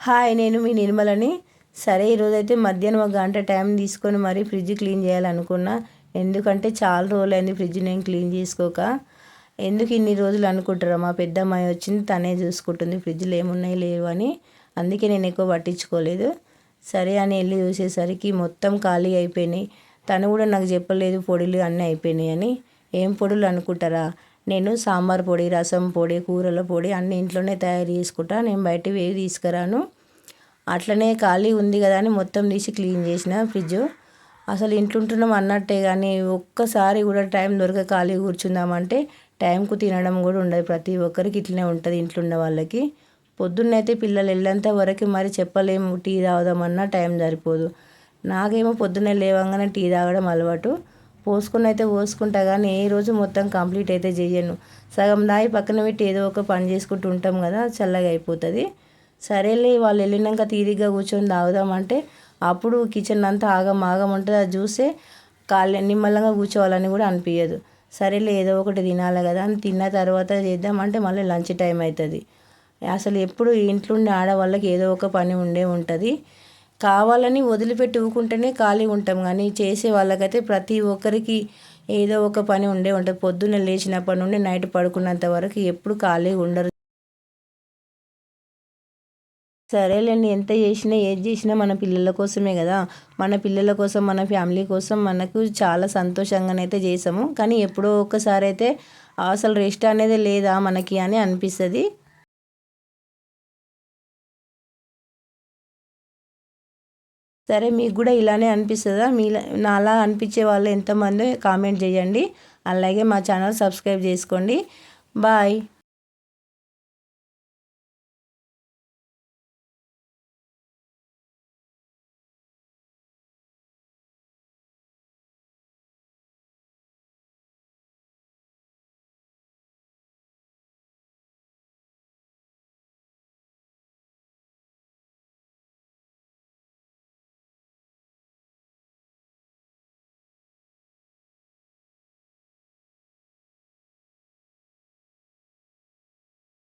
Hi నేను మీ నిర్మలని. సరే ఈరోజైతే మధ్యాహ్నం ఒక గంట టైం తీసుకొని మరీ ఫ్రిడ్జ్ క్లీన్ చేయాలనుకున్నా. ఎందుకంటే చాలా రోజులైంది ఫ్రిడ్జ్ నేను క్లీన్ చేసుకోక. ఎందుకు ఇన్ని రోజులు అనుకుంటారా? మా పెద్ద అమ్మాయి వచ్చింది తనే చూసుకుంటుంది. ఫ్రిడ్జ్లో ఏమున్నాయి లేవు అని. అందుకే నేను ఎక్కువ పట్టించుకోలేదు. సరే అని వెళ్ళి చూసేసరికి మొత్తం ఖాళీ అయిపోయినాయి. తను కూడా నాకు చెప్పలేదు పొడులు అన్నీ అయిపోయినాయి అని. ఏం పొడులు అనుకుంటారా? నేను సాంబార్ పొడి రసం పొడి కూరల పొడి అన్ని ఇంట్లోనే తయారు చేసుకుంటా. నేను బయటవి ఏవి తీసుకురాను. అట్లనే ఖాళీ ఉంది కదా అని మొత్తం తీసి క్లీన్ చేసిన ఫ్రిడ్జ్. అసలు ఇంట్లో ఉంటున్నాం అన్నట్టే కానీ ఒక్కసారి కూడా టైం దొరక ఖాళీ కూర్చుందామంటే టైంకు తినడం కూడా ఉండదు. ప్రతి ఒక్కరికి ఇట్లనే ఉంటుంది ఇంట్లో ఉన్న వాళ్ళకి. పొద్దున్నైతే పిల్లలు వెళ్ళేంత వరకు మరి చెప్పలేము టీ తాగుదామన్నా టైం సరిపోదు. నాకేమో పొద్దున్నే లేవగానే టీ తాగడం అలవాటు. పోసుకుని అయితే పోసుకుంటా కానీ ఏ రోజు మొత్తం కంప్లీట్ అయితే చేయను సగం దాయి పక్కన పెట్టి ఏదో ఒక పని చేసుకుంటూ ఉంటాం కదా చల్లగా అయిపోతుంది. సరేలే వాళ్ళు వెళ్ళినాక తీరిగ్గా కూర్చొని తాగుదామంటే అప్పుడు కిచెన్ అంతా ఆగం ఆగం ఉంటుంది. అది చూస్తే కాళ్ళ నిమ్మలంగా కూర్చోవాలని కూడా అనిపించదు సరేలే ఏదో ఒకటి తినాలి కదా అని తిన్న తర్వాత చేద్దామంటే మళ్ళీ లంచ్ టైం అవుతుంది. అసలు ఎప్పుడు ఇంట్లో ఉండే ఆడవాళ్ళకి ఏదో ఒక పని ఉండే ఉంటుంది. కావాలని వదిలిపెట్టి ఊకుంటేనే ఖాళీ ఉంటాం. కానీ చేసే వాళ్ళకైతే ప్రతి ఒక్కరికి ఏదో ఒక పని ఉండే ఉంటుంది. పొద్దున్న లేచినప్పటి నుండి నైట్ పడుకున్నంత వరకు ఎప్పుడు ఖాళీ ఉండరు. సరేలేండి ఎంత చేసినా ఏది చేసినా మన పిల్లల కోసమే కదా. మన పిల్లల కోసం మన ఫ్యామిలీ కోసం మనకు చాలా సంతోషంగానైతే చేసాము. కానీ ఎప్పుడో ఒక్కసారి అయితే అసలు రెస్ట్ అనేది లేదా మనకి అని అనిపిస్తుంది. సరే మీకు కూడా ఇలానే అనిపిస్తుందా? మీ నాలా అనిపించే వాళ్ళు ఎంతమందో కామెంట్ చేయండి. అలాగే మా ఛానల్ సబ్స్క్రైబ్ చేసుకోండి. బాయ్.